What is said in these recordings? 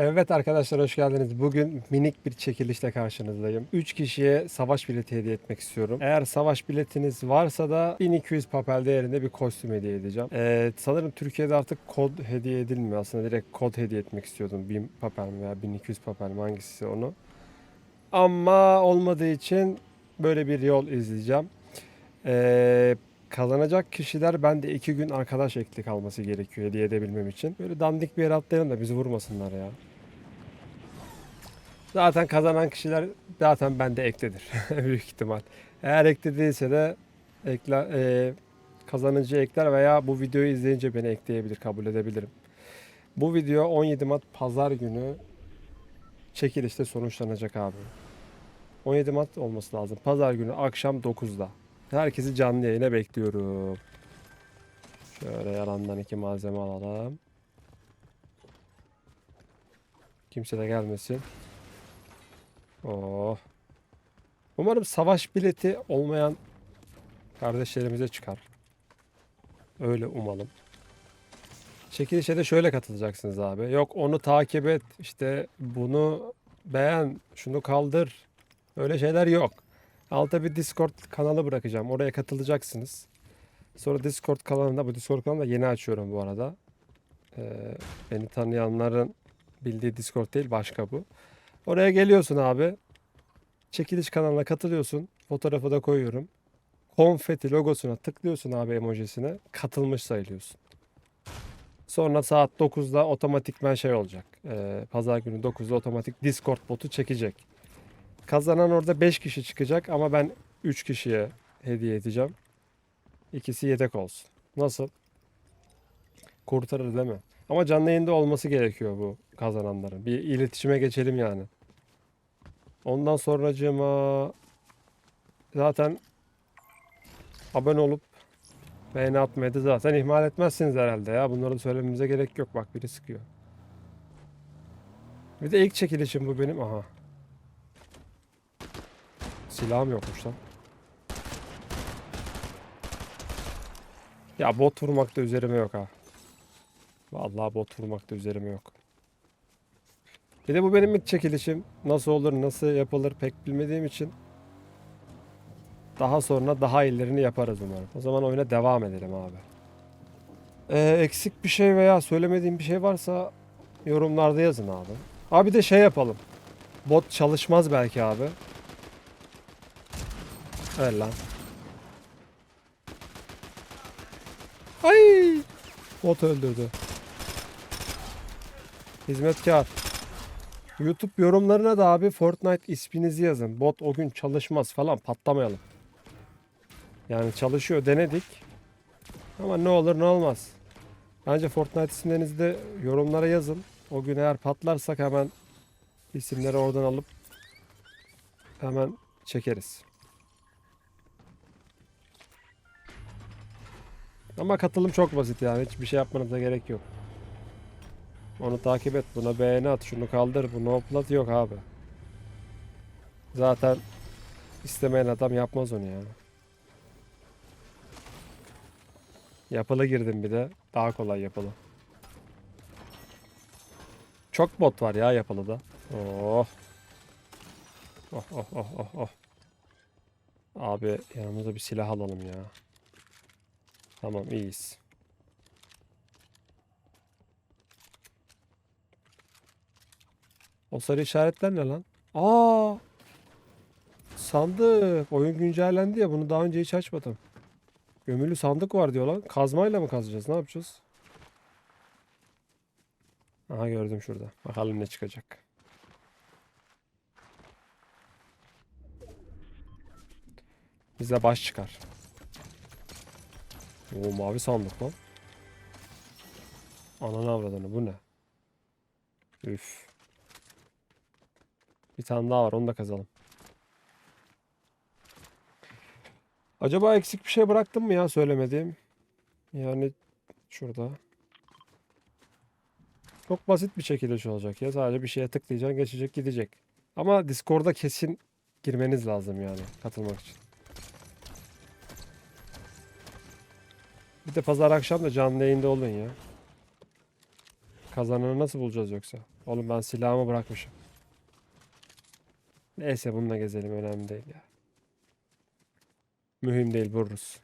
Evet arkadaşlar hoş geldiniz. Bugün minik bir çekilişle karşınızdayım. 3 kişiye savaş bileti hediye etmek istiyorum. Eğer savaş biletiniz varsa da 1200 papel değerinde bir kostüm hediye edeceğim. Ee, sanırım Türkiye'de artık kod hediye edilmiyor. Aslında direkt kod hediye etmek istiyordum. 1000 papel mi veya 1200 papel mi hangisi onu. Ama olmadığı için böyle bir yol izleyeceğim. Ee, kazanacak kişiler bende iki gün arkadaş ekli kalması gerekiyor hediye edebilmem için. Böyle dandik bir yere atlayalım da bizi vurmasınlar ya. Zaten kazanan kişiler zaten bende eklidir büyük ihtimal. Eğer ekli değilse de ekle, e, kazanıcı ekler veya bu videoyu izleyince beni ekleyebilir, kabul edebilirim. Bu video 17 Mart Pazar günü çekilişte sonuçlanacak abi. 17 Mart olması lazım. Pazar günü akşam 9'da. Herkesi canlı yayına bekliyorum. Şöyle yalandan iki malzeme alalım. Kimse de gelmesin. Oh. Umarım savaş bileti olmayan kardeşlerimize çıkar. Öyle umalım. Çekilişe de şöyle katılacaksınız abi. Yok onu takip et, işte bunu beğen, şunu kaldır. Öyle şeyler yok. Altta bir Discord kanalı bırakacağım. Oraya katılacaksınız. Sonra Discord kanalında, bu Discord kanalını da yeni açıyorum bu arada. Ee, beni tanıyanların bildiği Discord değil başka bu. Oraya geliyorsun abi. Çekiliş kanalına katılıyorsun. Fotoğrafı da koyuyorum. Konfeti logosuna tıklıyorsun abi emojisine. Katılmış sayılıyorsun. Sonra saat 9'da otomatikmen şey olacak. Ee, Pazar günü 9'da otomatik Discord botu çekecek. Kazanan orada 5 kişi çıkacak ama ben 3 kişiye hediye edeceğim. İkisi yedek olsun. Nasıl? Kurtarır değil mi? Ama canlı yayında olması gerekiyor bu kazananların. Bir iletişime geçelim yani. Ondan sonracığıma zaten abone olup beğeni atmayı da zaten ihmal etmezsiniz herhalde ya. Bunları söylememize gerek yok. Bak biri sıkıyor. Bir de ilk çekilişim bu benim. Aha. Silahım yokmuş lan. Ya bot vurmak da üzerime yok ha. Vallahi bot vurmak da üzerime yok. Bir de bu benim ilk çekilişim. Nasıl olur, nasıl yapılır pek bilmediğim için. Daha sonra daha iyilerini yaparız umarım. O zaman oyuna devam edelim abi. Ee, eksik bir şey veya söylemediğim bir şey varsa yorumlarda yazın abi. Abi de şey yapalım. Bot çalışmaz belki abi. Ver lan. Ay! Bot öldürdü. Hizmetkar. YouTube yorumlarına da abi Fortnite isminizi yazın. Bot o gün çalışmaz falan patlamayalım. Yani çalışıyor denedik. Ama ne olur ne olmaz. Bence Fortnite isimlerinizi de yorumlara yazın. O gün eğer patlarsak hemen isimleri oradan alıp hemen çekeriz. Ama katılım çok basit yani. Hiçbir şey yapmanıza gerek yok. Onu takip et. Buna beğeni at. Şunu kaldır. Bunu hoplat. Yok abi. Zaten istemeyen adam yapmaz onu yani. Yapılı girdim bir de. Daha kolay yapılı. Çok bot var ya yapılıda. Oh. Oh oh oh oh oh. Abi yanımıza bir silah alalım ya. Tamam iyiyiz. O sarı işaretler ne lan? Aa! Sandık. Oyun güncellendi ya. Bunu daha önce hiç açmadım. Gömülü sandık var diyor lan. Kazmayla mı kazacağız? Ne yapacağız? Aha gördüm şurada. Bakalım ne çıkacak. Bize baş çıkar. Oo mavi sandık lan. Ananı avradını bu ne? Üf. Bir tane daha var onu da kazalım. Acaba eksik bir şey bıraktım mı ya söylemediğim? Yani şurada. Çok basit bir çekiliş olacak ya. Sadece bir şeye tıklayacaksın geçecek gidecek. Ama Discord'a kesin girmeniz lazım yani katılmak için. Bir de pazar akşam da canlı yayında olun ya. Kazananı nasıl bulacağız yoksa? Oğlum ben silahımı bırakmışım. Neyse bununla gezelim önemli değil ya. Mühim değil vururuz.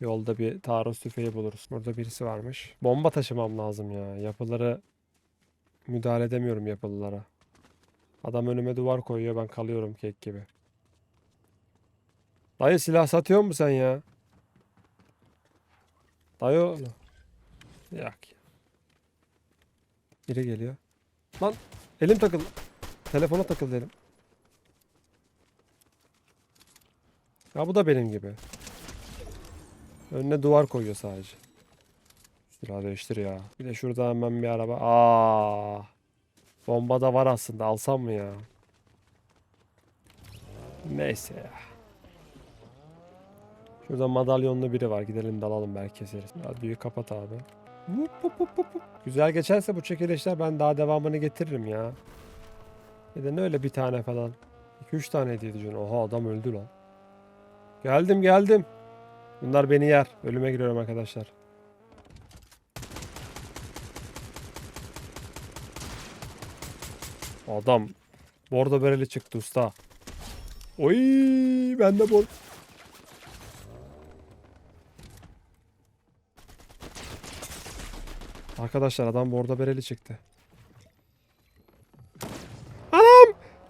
Yolda bir taarruz tüfeği buluruz. Burada birisi varmış. Bomba taşımam lazım ya. Yapıları müdahale edemiyorum yapılılara. Adam önüme duvar koyuyor ben kalıyorum kek gibi. Dayı silah satıyor mu sen ya? Dayı. Yok ya. Biri geliyor. Lan elim takıldı. Telefona takıldı elim. Ya bu da benim gibi. Önüne duvar koyuyor sadece. Silah değiştir ya. Bir de şurada hemen bir araba. Aa. Bomba da var aslında. Alsam mı ya? Neyse ya. Şurada madalyonlu biri var. Gidelim dalalım belki keseriz. Radyoyu kapat abi. Güzel geçerse bu çekilişler ben daha devamını getiririm ya. Neden öyle bir tane falan. 2-3 tane diye canım. Oha adam öldü lan. Geldim geldim. Bunlar beni yer. Ölüme giriyorum arkadaşlar. Adam bordo bereli çıktı usta. Oy ben de bor. Arkadaşlar adam bordo bereli çıktı.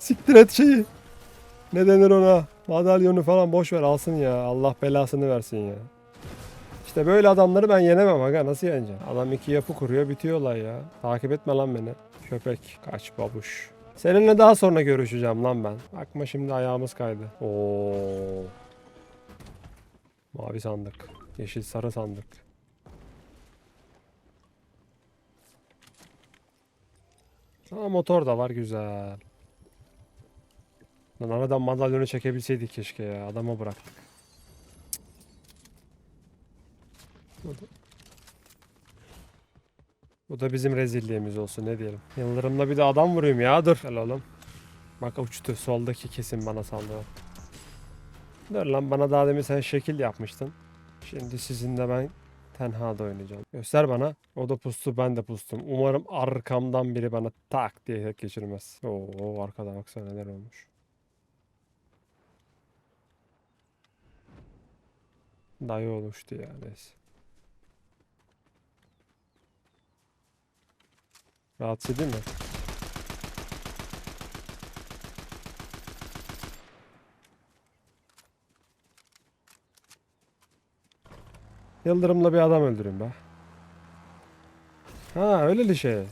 Siktir et şeyi. Ne denir ona? Madalyonu falan boş ver alsın ya. Allah belasını versin ya. İşte böyle adamları ben yenemem aga. Nasıl yeneceğim? Adam iki yapı kuruyor bitiyor olay ya. Takip etme lan beni. Köpek. Kaç babuş. Seninle daha sonra görüşeceğim lan ben. Bakma şimdi ayağımız kaydı. Oo. Mavi sandık. Yeşil sarı sandık. Aa, motor da var güzel. Lan aradan madalyonu çekebilseydik keşke ya. Adama bıraktık. Bu da, bu da bizim rezilliğimiz olsun ne diyelim. Yıldırımla bir de adam vurayım ya dur. Gel oğlum. Bak uçtu soldaki kesin bana sallıyor. Dur lan bana daha demin sen şekil yapmıştın. Şimdi sizinle ben tenhada oynayacağım. Göster bana. O da pustu ben de pustum. Umarım arkamdan biri bana tak diye geçirmez. Oo arkada baksana neler olmuş. Dayı olmuştu ya neyse. Rahatsız edeyim mi? Yıldırımla bir adam öldürün be. Ha öyle şey.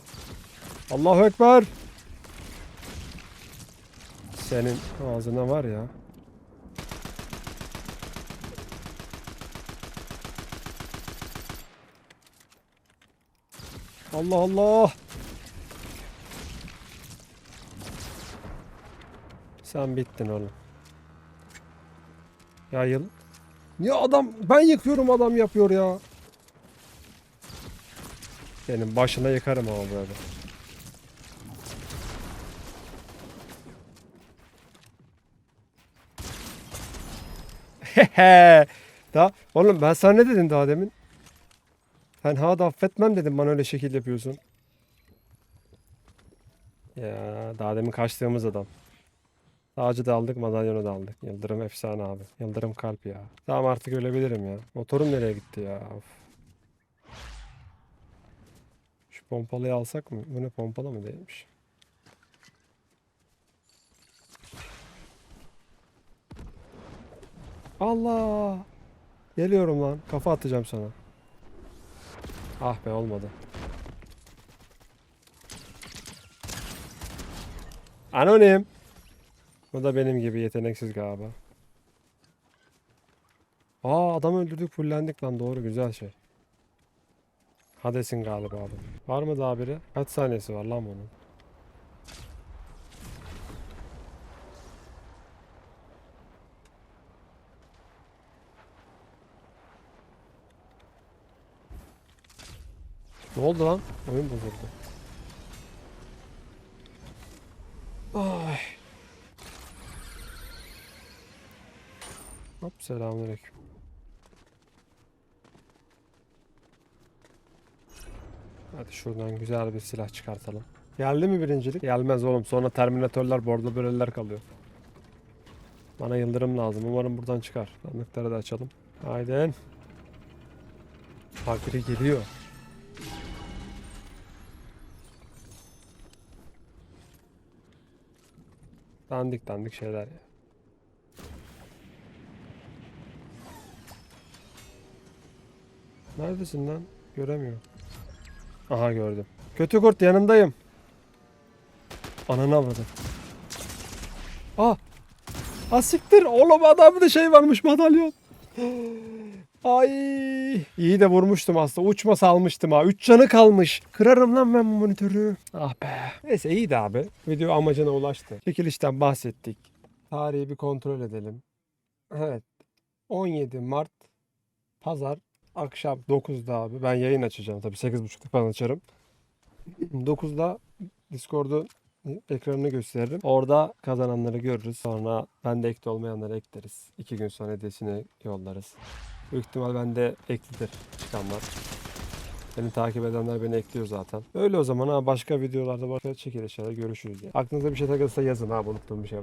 Allahu Ekber. Senin ağzına var ya. Allah Allah. Sen bittin oğlum. Ya yıl. Ya adam ben yıkıyorum adam yapıyor ya. Benim başına yıkarım ama böyle. Hehe. Daha oğlum ben sana ne dedim daha demin? Sen ha da affetmem dedim bana öyle şekil yapıyorsun. Ya daha demin kaçtığımız adam. Ağacı da aldık, madalyonu da aldık. Yıldırım efsane abi. Yıldırım kalp ya. Tamam artık ölebilirim ya. Motorum nereye gitti ya? Of. Şu pompalıyı alsak mı? Bu ne pompalı mı değilmiş? Allah! Geliyorum lan. Kafa atacağım sana. Ah be olmadı. Anonim. Bu da benim gibi yeteneksiz galiba. Aa adam öldürdük fullendik lan doğru güzel şey. Hades'in galiba abi. Var mı daha biri? Kaç saniyesi var lan bunun? Ne oldu lan? Oyun bozuldu. Ay. Hop selamünaleyküm. Hadi şuradan güzel bir silah çıkartalım. Geldi mi birincilik? Gelmez oğlum. Sonra terminatörler, bordo böreler kalıyor. Bana yıldırım lazım. Umarım buradan çıkar. Sandıkları da açalım. Haydi. Bak biri geliyor. Dandik dandik şeyler ya. Neredesin lan? Göremiyorum. Aha gördüm. Kötü kurt yanındayım. Ananı avradım. Ah! Ah siktir! Oğlum adamda şey varmış madalyon. Ay! İyi de vurmuştum aslında. Uçma salmıştım ha. 3 canı kalmış. Kırarım lan ben bu monitörü. Ah be. Neyse iyiydi abi. Video amacına ulaştı. Çekilişten bahsettik. Tarihi bir kontrol edelim. Evet. 17 Mart Pazar akşam 9'da abi. Ben yayın açacağım tabii 8.30'da falan açarım. 9'da Discord'un ekranını gösteririm. Orada kazananları görürüz. Sonra bende ekli olmayanları ekleriz. 2 gün sonra hediyesini yollarız. Büyük ihtimal bende eklidir çıkanlar. Beni takip edenler beni ekliyor zaten. Öyle o zaman ha başka videolarda başka çekilişlerde görüşürüz. Ya. Aklınıza bir şey takılırsa yazın ha unuttuğum bir şey var.